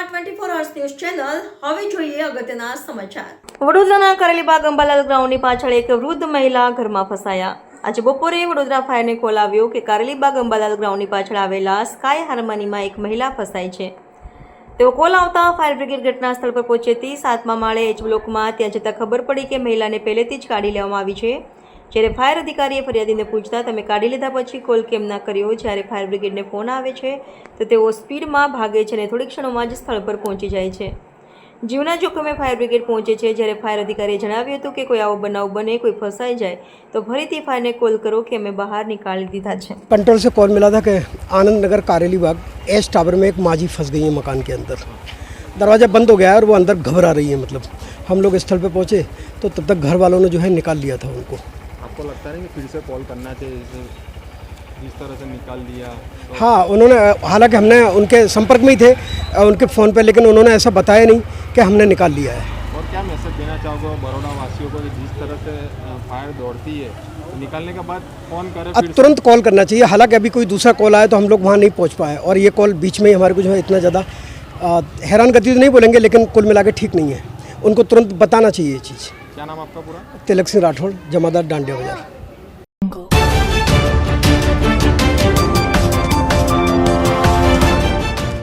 નમસ્કાર twenty four hours news channel હવે જોઈએ અગત્યના સમાચાર વડોદરાના કરેલીબાગ અંબાલાલ ગ્રાઉન્ડની પાછળ એક વૃદ્ધ મહિલા ઘરમાં ફસાયા આજે બપોરે વડોદરા ફાયરને કોલ આવ્યો કે કારેલીબાગ અંબાલાલ ગ્રાઉન્ડની પાછળ આવેલા સ્કાય હાર્મનીમાં એક મહિલા ફસાઈ છે તેઓ કોલ આવતા ફાયર બ્રિગેડ ઘટના સ્થળ પર પહોંચી હતી સાતમા માળે એચ બ્લોકમાં ત્યાં જતાં ખબર પડી કે મહિલાને પહેલેથી જ કાઢી લેવામાં આવી છે જ્યારે ફાયર અધિકારીએ ફરિયાદીને પૂછતા તમે કાઢી લીધા પછી કોલ કેમ ના કર્યો જ્યારે ફાયર બ્રિગેડને ફોન આવે છે તો તેઓ સ્પીડમાં ભાગે છે અને થોડી ક્ષણોમાં જ સ્થળ પર પહોંચી જાય છે જીવના જોખમે ફાયર બ્રિગેડ પહોંચે છે જ્યારે ફાયર અધિકારીએ જણાવ્યું હતું કે કોઈ આવો બનાવ બને કોઈ ફસાઈ જાય તો ફરીથી ફાયરને કોલ કરો કે અમે બહાર નીકાળી દીધા છે કંટ્રોલ સે કોલ મિલા કે આનંદનગર કારેલી બાગ એસ ટાવર મેં એક માજી ફસ ગઈ હે મકાન કે અંદર દરવાજા બંધ હો ગયા है અંદર वो अंदर घबरा रही है मतलब સ્થળ પર પહોંચે તો पहुँचे तो तब तक घर वालों ने जो है निकाल आपको लगता है कि फिर से कॉल करना चाहिए जिस तरह से निकाल दिया तो हाँ उन्होंने हालांकि हमने उनके संपर्क में ही थे उनके फ़ोन पे लेकिन उन्होंने ऐसा बताया नहीं कि हमने निकाल लिया है और क्या मैसेज देना चाहोगे बड़ौदा वासियों को जिस तरह से फायर दौड़ती है तो निकालने के बाद फ़ोन करें अब तुरंत कॉल करना चाहिए हालांकि अभी कोई दूसरा कॉल आया तो हम लोग वहाँ नहीं पहुँच पाए और ये कॉल बीच में ही हमारे को जो है इतना ज़्यादा हैरान गति तो नहीं बोलेंगे लेकिन कुल मिला ठीक नहीं है उनको तुरंत बताना चाहिए ये चीज़ क्या नाम आपका पूरा तिलक सिंह राठौड़ जमादार डांडिया बाजार